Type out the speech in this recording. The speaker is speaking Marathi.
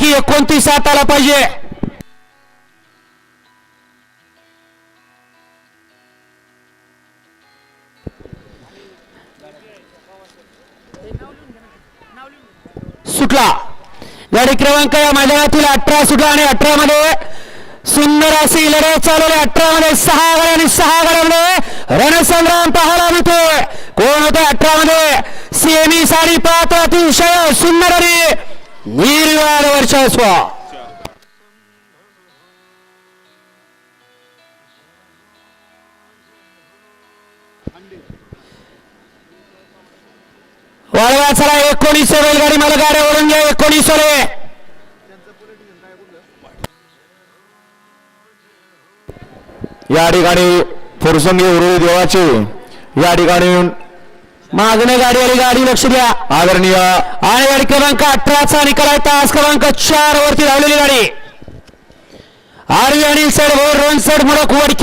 की एकोणतीस सात आला पाहिजे सुटला. गाडी क्रमांक या मैदानातील अठरा सुटला आणि अठरा मध्ये सुंदर अशी लढत चालवली. अठरा मध्ये सहा गड आणि सहा गडामध्ये रणसंग्राम पाहायला मिळतोय. कोण होते अठरा मध्ये सीएमई साडी पाहत अतिशय सुंदर आणि निर्वाद वर्चस्व वळवा चला एकोणीस रेलगाडी मला गाड्यावरून घ्या एकोणीस रे. या ठिकाणी फुरसंगी उरुळी देवाचे या ठिकाणी मागणे गाडी आली गाडी लक्ष द्या. आदरणीय. आणि गाडी क्रमांक अठराचा निकाल आहे तास क्रमांक चार वरती धावलेली गाडी. आरवी अनिल सड भोर रन सड मुडक वडकी